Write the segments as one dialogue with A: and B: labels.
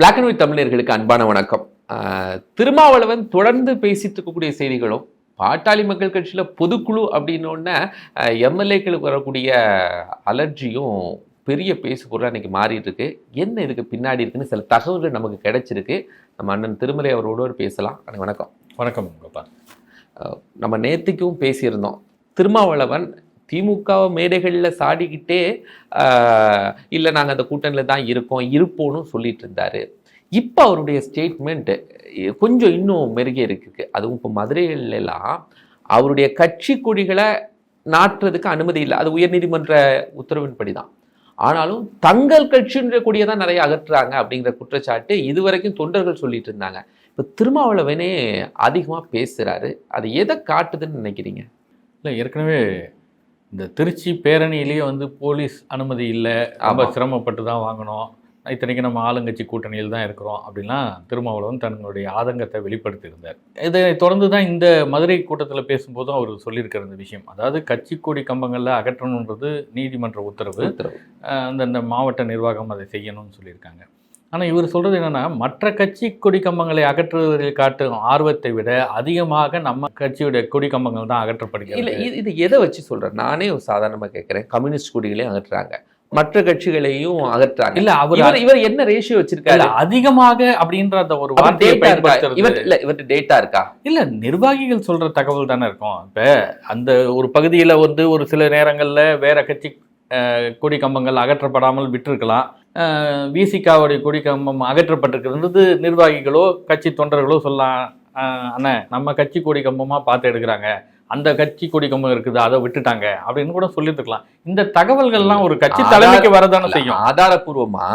A: Black and white தமிழர்களுக்கு அன்பான வணக்கம். திருமாவளவன் தொடர்ந்து பேசிட்டு இருக்கக்கூடிய செய்திகளும் பாட்டாளி மக்கள் கட்சியில் பொதுக்குழு அப்படின்னோடனே எம்எல்ஏக்களுக்கு வரக்கூடிய அலர்ஜியும் பெரிய பேசு பொருளாக இன்னைக்கு மாறிட்டு இருக்கு. என்ன இதுக்கு பின்னாடி இருக்குன்னு சில தகவல்கள் நமக்கு கிடைச்சிருக்கு. நம்ம அண்ணன் திருமலை அவரோட பேசலாம். அண்ணா, வணக்கம்.
B: வணக்கம்
A: நம்ம நேத்திக்கும் பேசியிருந்தோம். திருமாவளவன் திமுக மேடைகளில் சாடிக்கிட்டே இல்லை நாங்கள் அந்த கூட்டணியில் தான் இருக்கோம் இருப்போம்னு சொல்லிட்டு இருந்தாரு. இப்போ அவருடைய ஸ்டேட்மெண்ட் கொஞ்சம் இன்னும் மெருகே இருக்குது அதுவும் இப்போ மதுரையில எல்லாம் அவருடைய கட்சி கொடிகளை நாட்டுறதுக்கு அனுமதி இல்லை. அது உயர்நீதிமன்ற உத்தரவின்படி தான் ஆனாலும் தங்கள் கட்சியினுடைய கொடியை தான் நிறைய அகற்றுறாங்க அப்படிங்கிற குற்றச்சாட்டு இதுவரைக்கும் தொண்டர்கள் சொல்லிட்டு இருந்தாங்க. இப்போ திருமாவளவனே அதிகமாக பேசுகிறாரு அது எதை காட்டுதுன்னு நினைக்கிறீங்க?
B: இல்லை ஏற்கனவே இந்த திருச்சி பேரணியிலேயே வந்து போலீஸ் அனுமதி இல்லை. ரொம்ப. சிரமப்பட்டு தான் வாங்கணும். இத்தனைக்கு நம்ம ஆளுங்கட்சி கூட்டணியில் தான் இருக்கிறோம் அப்படின்லாம் திருமாவளவன் தன்னுடைய ஆதங்கத்தை வெளிப்படுத்தியிருந்தார். இதை தொடர்ந்து தான் இந்த மதுரை கூட்டத்தில் பேசும்போதும் அவர் சொல்லியிருக்கிற இந்த விஷயம். அதாவது கட்சி கொடி கம்பங்களில் அகற்றணுன்றது நீதிமன்ற உத்தரவு. அந்தந்த மாவட்ட நிர்வாகம் அதை செய்யணும்னு சொல்லியிருக்காங்க. ஆனால் இவர் சொல்கிறது என்னன்னா மற்ற கட்சி கொடி கம்பங்களை அகற்றுவதில் காட்டும் ஆர்வத்தை விட அதிகமாக நம்ம கட்சியுடைய கொடி கம்பங்கள் தான்
A: இல்ல
B: அகற்றப்படுகிறது
A: இது இது எதை வச்சு சொல்றேன் நானே ஒரு சாதாரணமா கேட்கிறேன். கம்யூனிஸ்ட் கொடிகளையும் அகற்றுறாங்க. மற்ற கட்சிகளையும் அகற்றுறாங்க.
B: இல்ல அவர்
A: இவர் என்ன ரேஷியோ வச்சிருக்காரு?
B: இல்ல, அதிகமாக அப்படின்ற அந்த ஒரு வார்த்தையை
A: இருக்கா? இவர்
B: பயன்படுத்துறது
A: இல்ல இவர்கிட்ட டேட்டா இருக்கா?
B: இல்ல நிர்வாகிகள் சொல்ற தகவல் தானே இருக்கும். இப்ப அந்த ஒரு பகுதியில வந்து ஒரு சில நேரங்கள்ல வேற கட்சி கொடி கம்பங்கள் அகற்றப்படாமல் விட்டிருக்கலாம். விசிகாவுடைய கொடி கம்பம் அகற்றப்பட்டிருக்கிறது. நிர்வாகிகளோ கட்சி தொண்டர்களோ சொல்லலாம். அண்ணே நம்ம கட்சி கொடி கம்பமாக பார்த்து எடுக்கிறாங்க. அந்த கட்சி கொடி கம்பம் இருக்குது அதை விட்டுட்டாங்க அப்படின்னு கூட சொல்லியிருக்கலாம். இந்த தகவல்கள்லாம் ஒரு கட்சி தலைமைக்கு வரதானே செய்யும்.
A: ஆதாரபூர்வமா.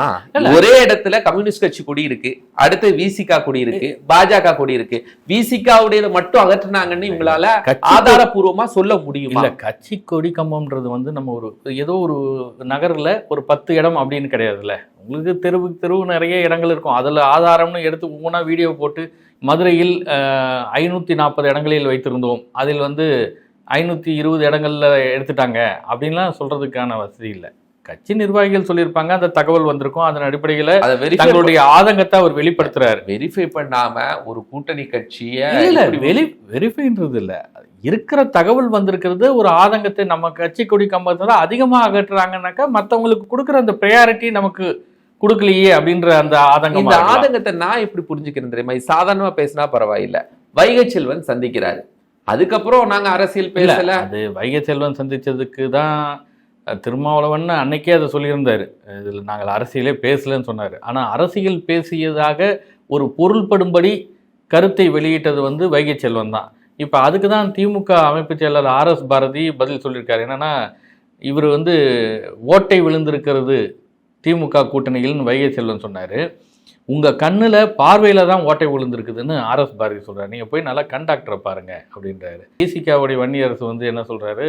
A: ஒரே இடத்துல கம்யூனிஸ்ட் கட்சி கொடி இருக்கு அடுத்து விசிகா கொடி இருக்கு பாஜக கொடி இருக்கு. விசிகாவுடைய மட்டும் அகற்றுனாங்கன்னு இவங்களால ஆதாரபூர்வமா சொல்ல முடியுமா?
B: இல்ல கட்சி கொடி கம்பம்ன்றது வந்து நம்ம ஒரு ஏதோ ஒரு நகர்ல ஒரு பத்து இடம் அப்படின்னு கிடையாதுல்ல. உங்களுக்கு தெருவுக்கு தெருவு நிறைய இடங்கள் இருக்கும். அதில் ஆதாரம்னு எடுத்து ஒவ்வொன்றா வீடியோ போட்டு மதுரையில் ஐநூற்றி நாற்பது இடங்களில் வைத்திருந்தோம். அதில் வந்து ஐநூற்றி இருபது இடங்கள்ல எடுத்துட்டாங்க. அப்படின்லாம் சொல்றதுக்கான வசதி இல்லை. கட்சி நிர்வாகிகள் சொல்லியிருப்பாங்க. அந்த தகவல் வந்திருக்கும். அதன் அடிப்படையில் தங்களுடைய ஆதங்கத்தை அவர் வெளிப்படுத்துறாரு.
A: வெரிஃபை பண்ணாம ஒரு கூட்டணி கட்சிய
B: வெளி வெரிஃபைன்றது இல்ல. இருக்கிற தகவல் வந்திருக்கிறது ஒரு ஆதங்கத்தை நம்ம கட்சி கொடி கம்பத்தை அதிகமா அகற்றுறாங்கன்னாக்கா மத்தவங்களுக்கு கொடுக்குற அந்த ப்ரையாரிட்டி நமக்கு கொடுக்கலையே அப்படின்ற அந்த ஆதங்கம்
A: இந்த ஆதங்கத்தை நான் எப்படி புரிஞ்சுக்கிறேன் தெரியுமா? சாதாரணமா பேசினா பரவாயில்ல. வைகை செல்வன் சந்திக்கிறாரு. அதுக்கப்புறம் நாங்க அரசியல் பேசல.
B: அது வைகை செல்வன் சந்திச்சதுக்கு தான் திருமாவளவன் அன்னைக்கே அதை சொல்லியிருந்தாரு. இதில் நாங்கள் அரசியலே பேசலன்னு சொன்னார். ஆனால் அரசியல் பேசியதாக ஒரு பொருள்படும்படி கருத்தை வெளியிட்டது வந்து வைகை செல்வன் தான். இப்போ அதுக்கு தான் திமுக அமைப்பு செயலர் ஆர்எஸ் பாரதி பதில் சொல்லியிருக்காரு. என்னன்னா இவர் வந்து ஓட்டை விழுந்திருக்கிறது திமுக கூட்டணிகள்னு வைகை செல்வன் சொன்னார். உங்கள் கண்ணில் பார்வையில் தான் ஓட்டை விழுந்திருக்குதுன்னு ஆர்எஸ் பாரதி சொல்கிறார் நீங்கள் போய் நல்லா கண்டாக்டரை பாருங்கள் அப்படின்றாரு. டிசிகாவுடைய வன்னியரசு வந்து என்ன சொல்கிறாரு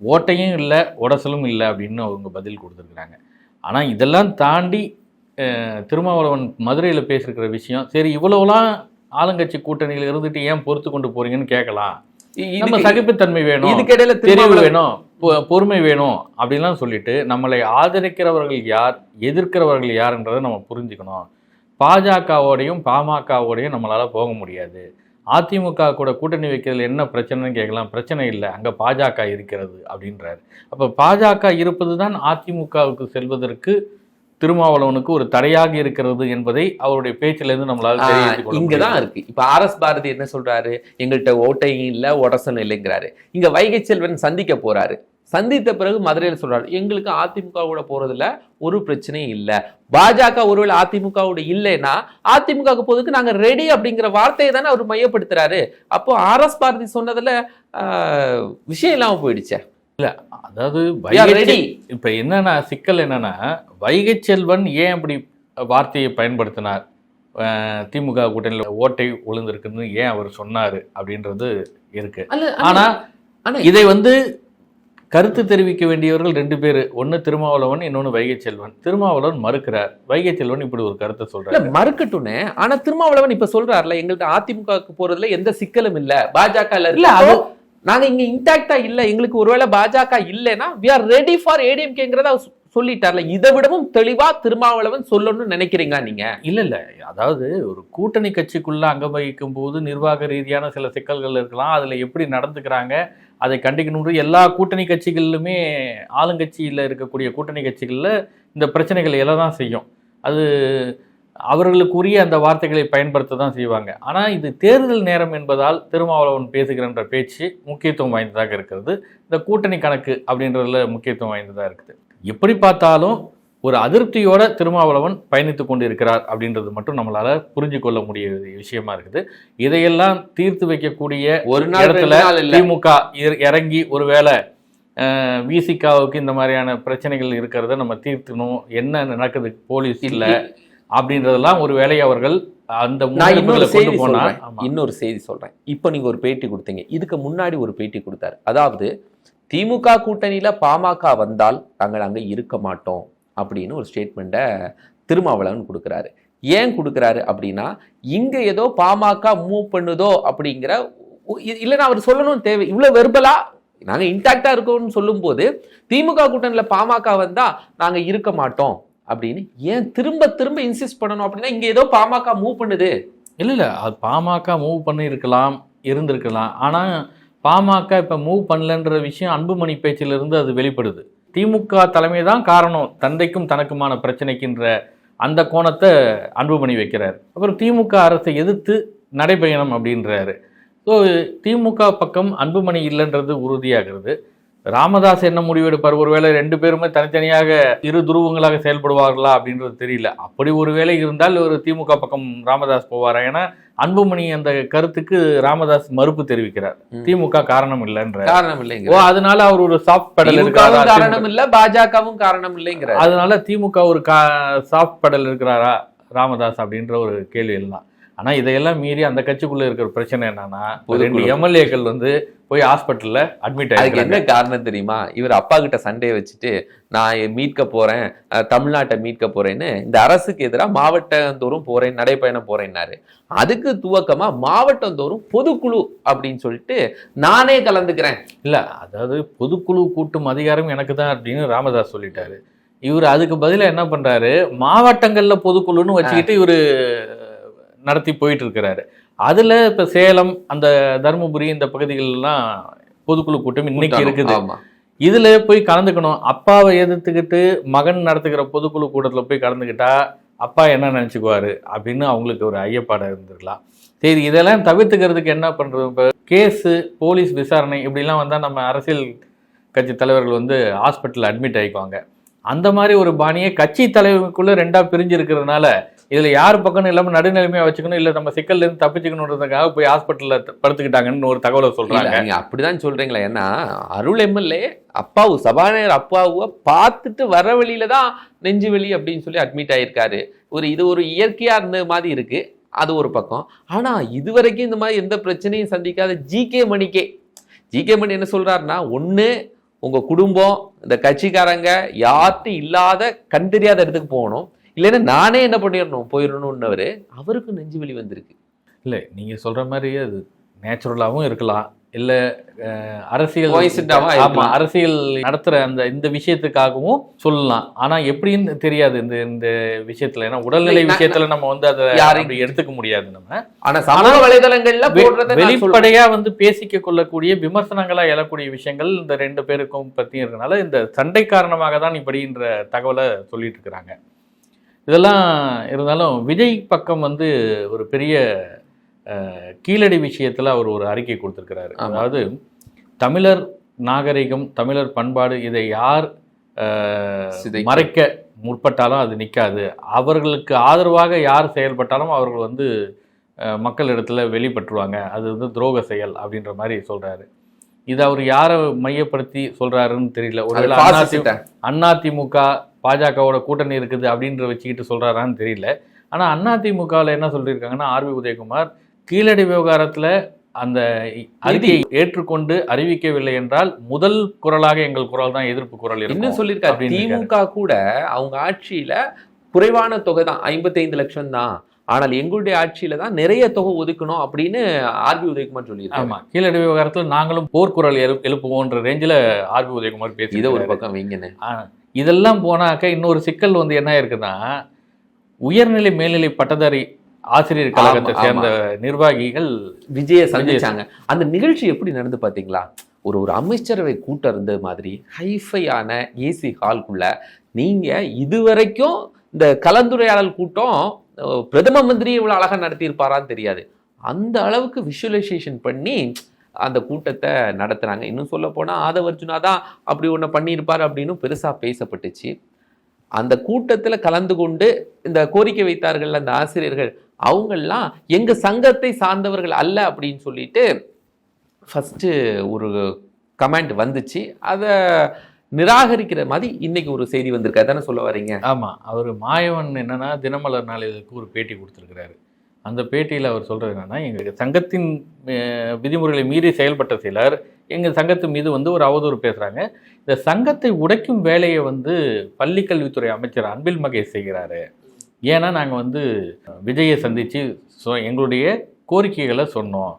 B: ஓட்டையும் இல்லை உடசலும் இல்லை அப்படின்னு அவங்க பதில் கொடுத்துருக்குறாங்க. ஆனால் இதெல்லாம் தாண்டி திருமாவளவன் மதுரையில் பேசியிருக்கிற விஷயம் சரி இவ்வளோலாம் ஆளுங்கட்சி கூட்டணியில் இருந்துட்டு ஏன் பொறுத்து கொண்டு போறீங்கன்னு கேட்கலாம். நம்ம சகிப்புத்தன்மை வேணும்.
A: இதுக்கிடையில
B: தெரிவு வேணும். பொறுமை வேணும் அப்படின்லாம் சொல்லிட்டு நம்மளை ஆதரிக்கிறவர்கள் யார் எதிர்க்கிறவர்கள் யாருன்றதை நம்ம புரிஞ்சுக்கணும். பாஜகவோடையும் பாமகவோடையும் நம்மளால போக முடியாது. அதிமுக கூட கூட்டணி வைக்கிறதுல என்ன பிரச்சனைன்னு கேட்கலாம். பிரச்சனை இல்லை. அங்கே பாஜக இருக்கிறது அப்படின்றாரு. அப்போ பாஜக இருப்பது தான் அதிமுகவுக்கு செல்வதற்கு திருமாவளவனுக்கு ஒரு தடையாக இருக்கிறது என்பதை அவருடைய பேச்சிலிருந்து நம்மளால
A: இங்கதான். இருக்கு. இப்ப ஆர் எஸ் பாரதி என்ன சொல்றாரு? எங்கள்கிட்ட ஓட்டையும் இல்ல உடசலும் இல்லைங்கிறாரு. இங்க வைகை செல்வன் சந்திக்க போறாரு. சந்தித்த பிறகு மதுரையில சொல்றாரு எங்களுக்கு அதிமுகவோட போறதுல ஒரு பிரச்சனையும் இல்ல. பாஜக ஒருவேளை அதிமுகவோட இல்லைன்னா அதிமுக போறதுக்கு நாங்க ரெடி அப்படிங்கிற வார்த்தையை தானே அவர் மையப்படுத்துறாரு. அப்போ ஆர் எஸ் பாரதி சொன்னதுல விஷயம் இல்லாம போயிடுச்சே.
B: அதாவது
A: We are
B: வைகை. இப்ப என்னன்னா சிக்கல் என்னன்னா வைகை செல்வன் ஏன் அப்படி வார்த்தையை பயன்படுத்தினார்? திமுக கூட்டணியில் ஓட்டை விழுந்திருக்குன்னு ஏன் அவர் சொன்னாரு அப்படின்றது இருக்கு.
A: அல்ல,
B: ஆனா
A: ஆனா
B: இதை வந்து கருத்து தெரிவிக்க வேண்டியவர்கள் ரெண்டு பேர். ஒன்னு திருமாவளவன் இன்னொன்னு வைகை செல்வன். திருமாவளவன் மறுக்கிறார். வைகை செல்வன் இப்படி ஒரு கருத்தை
A: இல்ல
B: சொல்றாரு
A: மறுக்கட்டும்னே. ஆனா திருமாவளவன் இப்ப சொல்றாருல எங்களுக்கு அதிமுகவுக்கு போறதுல எந்த சிக்கலும் இல்ல. பாஜக
B: இல்ல,
A: நாங்கள் இங்கே இன்டாக்டாக இல்லை. எங்களுக்கு ஒருவேளை பாஜக இல்லைன்னா வி ஆர் ரெடி ஃபார் ஏடிஎம்கேங்கிறத அவர் சொல்லிட்டார்ல. இதை விடவும் தெளிவா திருமாவளவன் சொல்லணும்னு நினைக்கிறீங்களா நீங்க?
B: இல்ல இல்ல. அதாவது ஒரு கூட்டணி கட்சிக்குள்ள அங்கம் வகிக்கும் போது நிர்வாக ரீதியான சில சிக்கல்கள் இருக்கலாம். அதுல எப்படி நடந்துக்கிறாங்க அதை கண்டிக்கணும் எல்லா கூட்டணி கட்சிகளிலுமே ஆளுங்கட்சியில் இருக்கக்கூடிய கூட்டணி கட்சிகளில் இந்த பிரச்சனைகள் தான் செய்யும். அது அவர்களுக்குரிய அந்த வார்த்தைகளை பயன்படுத்த தான் செய்வாங்க. ஆனால் இது தேர்தல் நேரம் என்பதால் திருமாவளவன் பேசுகிறன்ற பேச்சு முக்கியத்துவம் வாய்ந்ததாக இருக்கிறது. இந்த கூட்டணி கணக்கு அப்படின்றதுல முக்கியத்துவம் வாய்ந்ததாக இருக்குது. எப்படி பார்த்தாலும் ஒரு அதிருப்தியோட திருமாவளவன் பயணித்து கொண்டு இருக்கிறார் அப்படின்றது மட்டும் நம்மளால புரிஞ்சு கொள்ள முடிய விஷயமா இருக்குது. இதையெல்லாம் தீர்த்து வைக்கக்கூடிய
A: ஒரு இல்ல.
B: திமுக இற- இறங்கி ஒருவேளை விசிகாவுக்கு இந்த மாதிரியான பிரச்சனைகள் இருக்கிறத நம்ம தீர்த்தணும் என்ன நடக்குது? போலீஸ்ல அப்படின்றதெல்லாம் ஒரு வேலையை அவர்கள் அந்த
A: இன்னொரு செய்தி சொல்றேன். இன்னொரு செய்தி சொல்றேன். இப்போ நீங்க ஒரு பேட்டி கொடுத்தீங்க. இதுக்கு முன்னாடி ஒரு பேட்டி கொடுத்தாரு. அதாவது திமுக கூட்டணியில பாமக வந்தால் நாங்கள் அங்க இருக்க மாட்டோம் அப்படின்னு ஒரு ஸ்டேட்மெண்ட்டை திருமாவளவன் கொடுக்குறாரு. ஏன் கொடுக்குறாரு அப்படின்னா இங்க ஏதோ பாமக மூவ் பண்ணுதோ அப்படிங்கிற இல்லைன்னா அவர் சொல்லணும் தேவை. இவ்வளவு வெர்பலா நாங்க இன்டாக்டா இருக்கோம்னு சொல்லும்போது திமுக கூட்டணியில பாமக வந்தா நாங்க இருக்க மாட்டோம். அப்படின்னு ஏன் திரும்ப திரும்ப இன்சிஸ்ட் பண்ணணும் அப்படின்னா இங்கே ஏதோ பாமக மூவ் பண்ணுது.
B: இல்லை இல்லை அது பாமக மூவ் பண்ணியிருக்கலாம் இருந்திருக்கலாம். ஆனால் பாமக இப்போ மூவ் பண்ணலன்ற விஷயம் அன்புமணி பேச்சிலிருந்து அது வெளிப்படுது. திமுக தலைமை தான் காரணம் தந்தைக்கும் தனக்குமான பிரச்சனைக்குன்ற அந்த கோணத்தை அன்புமணி வைக்கிறார். அப்புறம் திமுக அரசை எதிர்த்து நடைபயணம் அப்படின்றாரு. ஸோ திமுக பக்கம் அன்புமணி இல்லைன்றது உறுதியாகிறது. ராமதாஸ் என்ன முடிவெடுப்பார்? ஒருவேளை ரெண்டு பேருமே தனித்தனியாக இரு துருவங்களாக செயல்படுவார்களா அப்படின்றது தெரியல. அப்படி ஒரு வேளை இருந்தால் ஒரு திமுக பக்கம் ராமதாஸ் போவாரா? ஏன்னா அன்புமணி அந்த கருத்துக்கு ராமதாஸ் மறுப்பு தெரிவிக்கிறார். திமுக காரணம் இல்லைன்ற.
A: காரணம்
B: ஓ
A: இல்லைங்க
B: அதனால அவர் ஒரு சாஃப்ட் பெடல் இருக்கிறாரா?
A: காரணம் இல்ல பாஜகவும் காரணம் இல்லைங்கிற.
B: அதனால திமுக ஒரு சாஃப்ட் பெடல் இருக்கிறாரா ராமதாஸ் அப்படின்ற ஒரு கேள்வி எல்லாம் ஆனா இதையெல்லாம் மீறி அந்த கட்சிக்குள்ள இருக்கிற பிரச்சனை என்னன்னா ஒரு ரெண்டு. எம்எல்ஏக்கள் வந்து போய் ஹாஸ்பிட்டல்ல அட்மிட்
A: அதுக்கு
B: ஆயிருக்காங்க
A: என்ன காரணம் தெரியுமா? இவர் அப்பா கிட்ட சண்டையை வச்சுட்டு நான் மீட்க போறேன் தமிழ்நாட்டை மீட்க போறேன்னு இந்த அரசுக்கு எதிராக மாவட்டந்தோறும் போறேன் நடைப்பயணம் போறேன்னாரு. அதுக்கு துவக்கமா மாவட்டந்தோறும் பொதுக்குழு அப்படின்னு சொல்லிட்டு நானே கலந்துக்கிறேன்.
B: இல்ல அதாவது பொதுக்குழு கூட்டும் அதிகாரம் எனக்கு தான் அப்படின்னு ராமதாஸ் சொல்லிட்டாரு. இவர் அதுக்கு பதிலா என்ன பண்றாரு? மாவட்டங்கள்ல பொதுக்குழுன்னு வச்சுக்கிட்டு இவரு நடத்தி போயிட்டு இருக்கிறாரு அதுல இப்ப சேலம் அந்த தருமபுரி இந்த பகுதிகளெல்லாம் பொதுக்குழு கூட்டம் இன்னைக்கு இருக்குது. இதுல போய் கலந்துக்கணும். அப்பாவை எதிர்த்துக்கிட்டு மகன் நடத்துகிற பொதுக்குழு கூட்டத்துல போய் கலந்துக்கிட்டா அப்பா என்ன நினைச்சுக்குவாரு அப்படின்னு அவங்களுக்கு ஒரு ஐயப்பாடு இருந்திருக்கலாம். சரி இதெல்லாம் தவிர்த்துக்கிறதுக்கு என்ன பண்றது? இப்போ கேஸு போலீஸ் விசாரணை இப்படிலாம் வந்தால் நம்ம அரசியல் கட்சி தலைவர்கள் வந்து ஹாஸ்பிட்டல் அட்மிட் ஆகிக்குவாங்க அந்த மாதிரி ஒரு பாணியை கட்சி தலைவருக்குள்ள ரெண்டா பிரிஞ்சு இருக்கிறதுனால இதில் யார் பக்கம்னு இல்லாமல் நடுநிலைமையாக வச்சுக்கணும் இல்லை நம்ம சிக்கல்ல இருந்து தப்பிச்சுக்கணுன்றதுக்காக போய் ஹாஸ்பிட்டலில் படுத்துக்கிட்டாங்கன்னு ஒரு தகவலை
A: சொல்கிறாங்க
B: நீங்கள்
A: அப்படி தான் சொல்கிறீங்களா ஏன்னா அருள் எம்எல்ஏ அப்பாவு சபாநாயகர் அப்பாவை பார்த்துட்டு வர வழியில தான் நெஞ்சு வழி அப்படின்னு சொல்லி அட்மிட் ஆகியிருக்காரு ஒரு இது ஒரு இயற்கையாக இருந்த மாதிரி இருக்குது அது ஒரு பக்கம். ஆனால் இது வரைக்கும் இந்த மாதிரி எந்த பிரச்சனையும் சந்திக்காத ஜிகே மணிக்கே. ஜிகே மணி என்ன சொல்கிறாருன்னா ஒன்று உங்கள் குடும்பம் இந்த கட்சிக்காரங்க யார்ட்டும் இல்லாத கண் தெரியாத இடத்துக்கு போகணும். இல்லைன்னா நானே என்ன பண்ணிடணும்? போயிடணும்னவரு அவருக்கும் நெஞ்சு வலி வந்திருக்கு.
B: இல்லை நீங்கள் சொல்கிற மாதிரி அது நேச்சுரலாகவும் இருக்கலாம். இல்லை அரசியல்
A: Coincident ஆவும்
B: ஆமா
A: இருக்கலாம்.
B: அரசியல் நடத்துகிற அந்த இந்த விஷயத்துக்காகவும் சொல்லலாம். ஆனால் எப்படின்னு தெரியாது இந்த இந்த விஷயத்துல. ஏன்னா உடல்நிலை விஷயத்துல நம்ம வந்து அதை அப்படி எடுத்துக்க முடியாது நம்ம.
A: ஆனா சமூக வலைதளங்கள்ல
B: வெ-
A: போடுறத நான் சொல்றேன்.
B: வெளிப்படையா வந்து பேசிக்க கொள்ளக்கூடிய விமர்சனங்களா எழக்கூடிய விஷயங்கள் இந்த ரெண்டு பேருக்கும் பத்தி இருக்கனால இந்த சண்டை காரணமாக தான் இப்படின்ற தகவலை சொல்லிட்டு இருக்கிறாங்க. இதெல்லாம் இருந்தாலும் விஜய் பக்கம் வந்து ஒரு பெரிய கீழடி விஷயத்துல அவர் ஒரு அறிக்கை கொடுத்திருக்கிறாரு. அதாவது தமிழர் நாகரிகம் தமிழர் பண்பாடு இதை யார் மறைக்க முற்பட்டாலும் அது நிற்காது அவர்களுக்கு ஆதரவாக யார் செயல்பட்டாலும் அவர்கள் வந்து மக்களிடத்துல வெளிப்பட்டுருவாங்க. அது வந்து துரோக செயல் அப்படின்ற மாதிரி சொல்றாரு. இது அவர் யாரை மையப்படுத்தி சொல்றாருன்னு தெரியல. ஒருவேளை
A: பாசிசத்தை.
B: அதிமுக பாஜகவோட கூட்டணி இருக்குது அப்படின்ற வச்சுக்கிட்டு சொல்றாரான்னு தெரியல. ஆனா அதிமுகவில் என்ன சொல்லியிருக்காங்கன்னா ஆர்வி உதயகுமார் கீழடி விவகாரத்துல அந்த அறிக்கையை ஏற்றுக்கொண்டு அறிவிக்கவில்லை என்றால் முதல் குரலாக எங்கள் குரல் தான் எதிர்ப்பு குரல் இருக்கும்
A: சொல்லியிருக்காரு. திமுக கூட அவங்க ஆட்சியில குறைவான தொகை தான் ஐம்பத்தைந்து லட்சம் தான் ஆனால் எங்களுடைய ஆட்சியில தான் நிறைய தொகை ஒதுக்கணும் அப்படின்னு ஆர்பி உதயகுமார் சொல்லியிருக்காங்க
B: ஆமா கீழடி விவகாரத்துல நாங்களும் போர்க்குரல் எழு எழுப்புவோன்ற ரேஞ்சில் ஆர்பி உதயகுமார் பேசி
A: இதை ஒரு பக்கம் வைங்கன்னு
B: இதெல்லாம் போனாக்க இன்னொரு சிக்கல் வந்து என்ன இருக்குன்னா உயர்நிலை மேல்நிலை பட்டதாரி ஆசிரியர் கழகத்தை சேர்ந்த நிர்வாகிகள்
A: விஜய சந்திச்சாங்க. அந்த நிகழ்ச்சி எப்படி நடந்து பாத்தீங்களா ஒரு ஒரு அமைச்சரவை கூட்டம் இருந்த மாதிரி ஹைஃபையான ஏசி ஹால்குள்ள நீங்க இதுவரைக்கும் இந்த கலந்துரையாடல் கூட்டம் பிரதம மந்திரி இவ்வளோ அழகாக நடத்தியிருப்பாரான்னு தெரியாது. அந்த அளவுக்கு விஷுவலைசேஷன் பண்ணி அந்த கூட்டத்தை நடத்துகிறாங்க இன்னும் சொல்ல போனால் ஆதவ அர்ஜுனா தான் அப்படி ஒன்று பண்ணியிருப்பார் அப்படின்னு பெருசாக பேசப்பட்டுச்சு. அந்த கூட்டத்தில் கலந்து கொண்டு இந்த கோரிக்கை வைத்தார்கள் அந்த ஆசிரியர்கள் அவங்கெல்லாம் எங்கள் சங்கத்தை சார்ந்தவர்கள் அல்ல அப்படின்னு சொல்லிட்டு ஃபஸ்ட்டு ஒரு கமெண்ட் வந்துச்சு. அதை நிராகரிக்கிற மாதிரி இன்னைக்கு ஒரு செய்தி வந்திருக்கு. தானே சொல்ல வரீங்க?
B: ஆமாம் அவர் மாயவன் என்னன்னா தினமலர் நாளிதழுக்கு ஒரு பேட்டி கொடுத்துருக்கிறாரு. அந்த பேட்டியில் அவர் சொல்கிறது என்னென்னா எங்கள் சங்கத்தின் விதிமுறைகளை மீறி செயல்பட்ட சிலர் எங்கள் சங்கத்து மீது வந்து ஒரு அவதூறு பேசுகிறாங்க இந்த சங்கத்தை உடைக்கும் வேலையை வந்து பள்ளிக்கல்வித்துறை அமைச்சர் அன்பில் மகேஷ் செய்கிறாரு. ஏன்னா நாங்கள் வந்து விஜயை சந்தித்து எங்களுடைய கோரிக்கைகளை சொன்னோம்.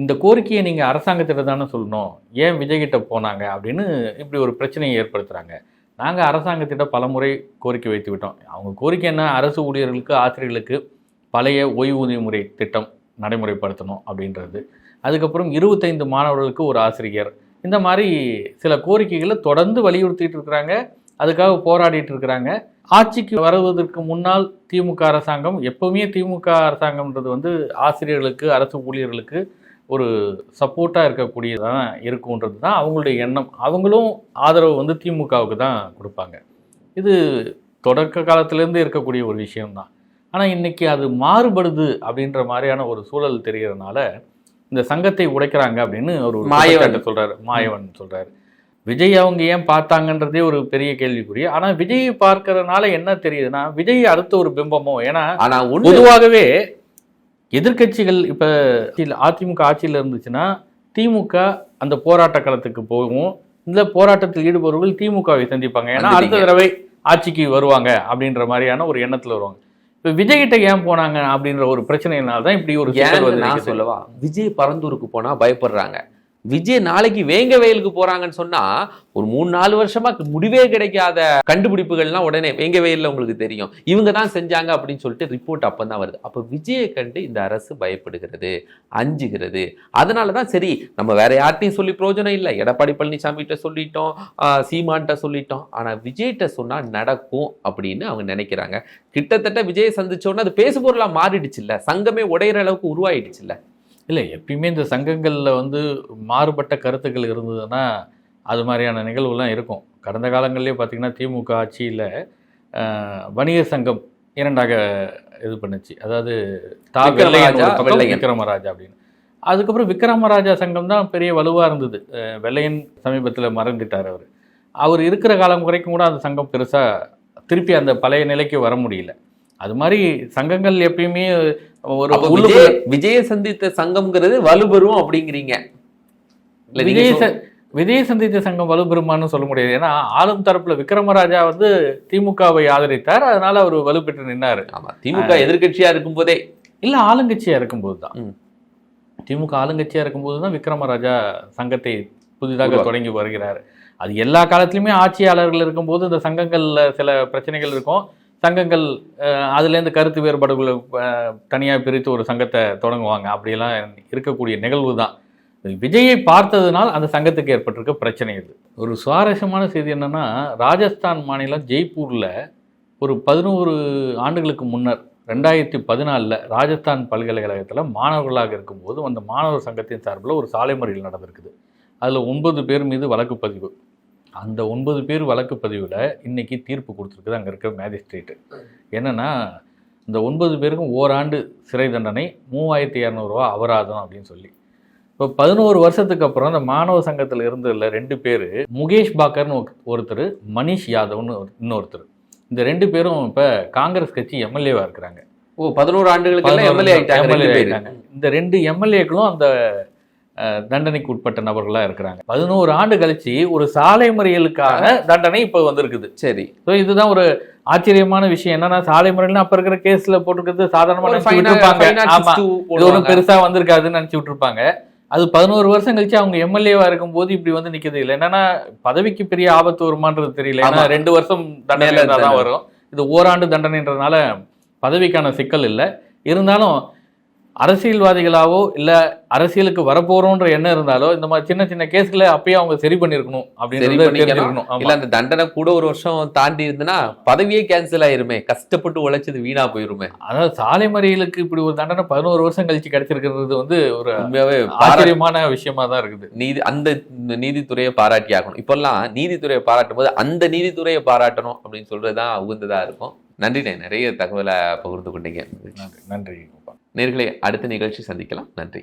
B: இந்த கோரிக்கையை நீங்கள் அரசாங்கத்திட்ட தானே சொல்லணும். ஏன் விஜய்கிட்ட போனாங்க அப்படின்னு இப்படி ஒரு பிரச்சனையை ஏற்படுத்துகிறாங்க நாங்கள் அரசாங்கத்திட்ட பலமுறை கோரிக்கை வைத்து விட்டோம். அவங்க கோரிக்கை என்ன? அரசு ஊழியர்களுக்கு ஆசிரியர்களுக்கு பழைய ஓய்வூதிய முறை திட்டம் நடைமுறைப்படுத்தணும் அப்படின்றது. அதுக்கப்புறம் இருபத்தைந்து மாணவர்களுக்கு ஒரு ஆசிரியர். இந்த மாதிரி சில கோரிக்கைகளை தொடர்ந்து வலியுறுத்திட்டு இருக்கிறாங்க. அதுக்காக போராடிட்டு இருக்கிறாங்க. ஆட்சிக்கு வருவதற்கு முன்னால் திமுக அரசாங்கம் எப்பவுமே திமுக அரசாங்கம்ன்றது வந்து ஆசிரியர்களுக்கு அரசு ஊழியர்களுக்கு ஒரு சப்போர்ட்டாக இருக்கக்கூடியதான் இருக்குன்றது தான் அவங்களுடைய எண்ணம். அவங்களும் ஆதரவு வந்து திமுகவுக்கு தான் கொடுப்பாங்க. இது தொடக்க காலத்திலேருந்து இருக்கக்கூடிய ஒரு விஷயம்தான். ஆனால் இன்னைக்கு அது மாறுபடுது அப்படின்ற மாதிரியான ஒரு சூழல் தெரியறதுனால இந்த சங்கத்தை உடைக்கிறாங்க அப்படின்னு ஒரு
A: மாயவன்.
B: சொல்றாரு. மாயவன் சொல்றாரு. விஜய் அவங்க ஏன் பார்த்தாங்கன்றதே ஒரு பெரிய கேள்விக்குறி. ஆனா விஜயை பார்க்கறதுனால என்ன தெரியுதுன்னா விஜய் அடுத்த ஒரு பிம்பமோ ஏன்னா
A: ஆனா ஒண்ணு
B: பொதுவாகவே எதிர்க்கட்சிகள் இப்ப அதிமுக ஆட்சியில் இருந்துச்சுன்னா திமுக அந்த போராட்ட களத்துக்கு போகும். இந்த போராட்டத்தில் ஈடுபவர்கள் திமுகவை சந்திப்பாங்க. ஏன்னா அடுத்த. தடவை ஆட்சிக்கு வருவாங்க அப்படின்ற மாதிரியான ஒரு எண்ணத்துல வருவாங்க. இப்ப விஜய்கிட்ட ஏன் போனாங்க அப்படின்ற ஒரு பிரச்சனையினால தான் இப்படி ஒரு
A: நான். சொல்லவா? விஜய் பரந்தூருக்கு போனா பயப்படுறாங்க. விஜய் நாளைக்கு வேங்க வயலுக்கு போறாங்கன்னு சொன்னா ஒரு மூணு நாலு வருஷமா முடிவே கிடைக்காத கண்டுபிடிப்புகள்லாம் உடனே வேங்க வயல்ல உங்களுக்கு தெரியும். இவங்க தான் செஞ்சாங்க அப்படின்னு சொல்லிட்டு ரிப்போர்ட் அப்பதான் வருது. அப்ப விஜயை கண்டு இந்த அரசு பயப்படுகிறது அஞ்சுகிறது. அதனால தான் சரி நம்ம வேற யார்ட்டையும் சொல்லி பிரயோஜனம் இல்லை. எடப்பாடி பழனிசாமி கிட்ட சொல்லிட்டோம் சீமான்கிட்ட சொல்லிட்டோம். ஆனா விஜய்கிட்ட சொன்னா நடக்கும் அப்படின்னு அவங்க நினைக்கிறாங்க. கிட்டத்தட்ட விஜயை சந்திச்சோன்னா அது பேசு மாறிடுச்சு மாறிடுச்சுல்ல சங்கமே உடையிற அளவுக்கு உருவாயிடுச்சு
B: இல்லை. எப்பயுமே இந்த சங்கங்களில் வந்து மாறுபட்ட கருத்துக்கள் இருந்ததுன்னா அது மாதிரியான நிகழ்வுலாம் இருக்கும். கடந்த காலங்கள்லேயே பார்த்தீங்கன்னா திமுக ஆட்சியில் வணிகர் சங்கம் இரண்டாக இது பண்ணுச்சு. அதாவது தா வெள்ளையன்
A: விக்ரமராஜா,
B: அப்படின்னு. அதுக்கப்புறம் விக்ரமராஜா சங்கம் தான் பெரிய வலுவாக இருந்தது. வெள்ளையன் சமீபத்தில் மறந்துட்டார் அவர். அவர் இருக்கிற காலம் வரைக்கும் கூட அந்த சங்கம் பெருசாக திருப்பி அந்த பழைய நிலைக்கு வர முடியல. அது மாதிரி சங்கங்கள் எப்பயுமே ஒரு
A: விஜய் விஜய சந்தித்த சங்கம்ங்கிறது வலுபெறும் அப்படிங்கிறீங்க.
B: விஜய் விஜய் சந்தித்த சங்கம் வலுப்பெறுமான்னு சொல்ல முடியாது. ஏன்னா ஆளும் தரப்புல விக்ரமராஜா வந்து திமுகவை ஆதரித்தார். அதனால அவர் வலுப்பெற்று நின்னாரு.
A: ஆமா திமுக எதிர்க்கட்சியா இருக்கும் போதே
B: இல்ல ஆளுங்கட்சியா இருக்கும்போது தான். திமுக ஆளுங்கட்சியா இருக்கும்போது தான் விக்ரமராஜா சங்கத்தை புதிதாக. தொடங்கி வருகிறார். அது எல்லா காலத்திலுமே ஆட்சியாளர்கள் இருக்கும்போது இந்த சங்கங்கள்ல சில பிரச்சனைகள் இருக்கும். சங்கங்கள் அதுலேருந்து கருத்து வேறுபாடுகளை தனியாக பிரித்து ஒரு சங்கத்தை தொடங்குவாங்க. அப்படியெல்லாம் இருக்கக்கூடிய நிகழ்வு தான். விஜயை பார்த்ததுனால் அந்த சங்கத்துக்கு ஏற்பட்டிருக்க பிரச்சனை இது. ஒரு சுவாரஸ்யமான செய்தி என்னென்னா ராஜஸ்தான் மாநிலம் ஜெய்ப்பூரில் ஒரு பதினோரு ஆண்டுகளுக்கு முன்னர் ரெண்டாயிரத்தி பதினாலில் ராஜஸ்தான் பல்கலைக்கழகத்தில் மாணவர்களாக இருக்கும்போது அந்த மாணவர் சங்கத்தின் சார்பில் ஒரு சாலை மறியல் நடந்திருக்குது. அதில் ஒன்பது பேர் மீது வழக்கு பதிவு. அந்த ஒன்பது பேர் வழக்கு பதிவில் இன்னைக்கு தீர்ப்பு கொடுத்துருக்குது அங்கே இருக்கிற மேஜிஸ்ட்ரேட்டு என்னன்னா இந்த ஒன்பது பேருக்கும் ஓராண்டு சிறை தண்டனை மூவாயிரத்தி இரநூறுவா அபராதம் அப்படின்னு சொல்லி இப்போ பதினோரு வருஷத்துக்கு அப்புறம் அந்த மாணவ சங்கத்தில் இருந்ததில் ரெண்டு பேர் முகேஷ் பாக்கர்னு ஒரு- ஒருத்தர் மணிஷ் யாதவ்னு இன்னொருத்தர் இந்த ரெண்டு பேரும் இப்போ காங்கிரஸ் கட்சி எம்எல்ஏவாக இருக்கிறாங்க
A: ஓ பதினோரு ஆண்டுகளுக்கு எம்எல்ஏ. ஆயிட்டாங்க.
B: இந்த ரெண்டு எம்எல்ஏக்களும் அந்த தண்டனைக்கு உட்பட்ட நபர்களா இருக்கிறாங்க. பதினோரு ஆண்டு கழிச்சு ஒரு சாலை மறியலுக்கான தண்டனை இப்போ வந்திருக்குது.
A: சரி.
B: ஸோ இதுதான் ஒரு ஆச்சரியமான விஷயம். என்னன்னா சாலை மறியல்னு அப்ப இருக்கிற கேஸ்ல போட்டிருக்கிறது சாதாரணமா
A: ஒரு
B: நினைச்சு
A: fine-
B: விட்டுருப்பாங்க.
A: fine
B: ஆமா.
A: artist
B: இது
A: போடுவாங்க.
B: ஒன்றும் பெருசா வந்திருக்காதுன்னு நினைச்சு விட்டுருப்பாங்க. அது பதினோரு வருஷம் கழிச்சு அவங்க எம்எல்ஏவா இருக்கும்போது இப்படி வந்து நிக்குது. இல்லை என்னன்னா பதவிக்கு பெரிய ஆபத்து வருமான்றது தெரியல. ஏன்னா. ரெண்டு வருஷம் தண்டனை தான். வரும். இது ஓராண்டு தண்டனைன்றதுனால பதவிக்கான சிக்கல் இல்லை. இருந்தாலும் அரசியல்வாதிகளாவோ இல்ல அரசியலுக்கு வரப்போறோன்ற எண்ணம் இருந்தாலோ இந்த மாதிரி சின்ன சின்ன கேஸ்களை அப்பயே அவங்க சரி பண்ணிருக்கணும் அப்படின்னு.
A: இல்ல அந்த தண்டனை கூட ஒரு வருஷம் தாண்டி இருந்துன்னா பதவியே கேன்சல் ஆயிருமே. கஷ்டப்பட்டு உழைச்சது வீணா போயிருமே.
B: அதாவது சாலை மறியலுக்கு இப்படி ஒரு தண்டனை பதினோரு வருஷம் கழிச்சு கிடைச்சிருக்கிறது வந்து ஒரு
A: உண்மையாவே
B: ஆச்சரியமான விஷயமா தான் இருக்குது.
A: நீதி அந்த நீதித்துறையை பாராட்டி ஆகணும். இப்பெல்லாம் நீதித்துறையை பாராட்டும் போது அந்த நீதித்துறையை பாராட்டணும் அப்படின்னு சொல்றதுதான் உகந்ததா இருக்கும். நன்றிண்ணே நிறைய தகவலை பகிர்ந்து கொண்டீங்க.
B: நன்றி. நன்றி.
A: நேர்களை அடுத்த நிகழ்ச்சி சந்திக்கலாம். நன்றி.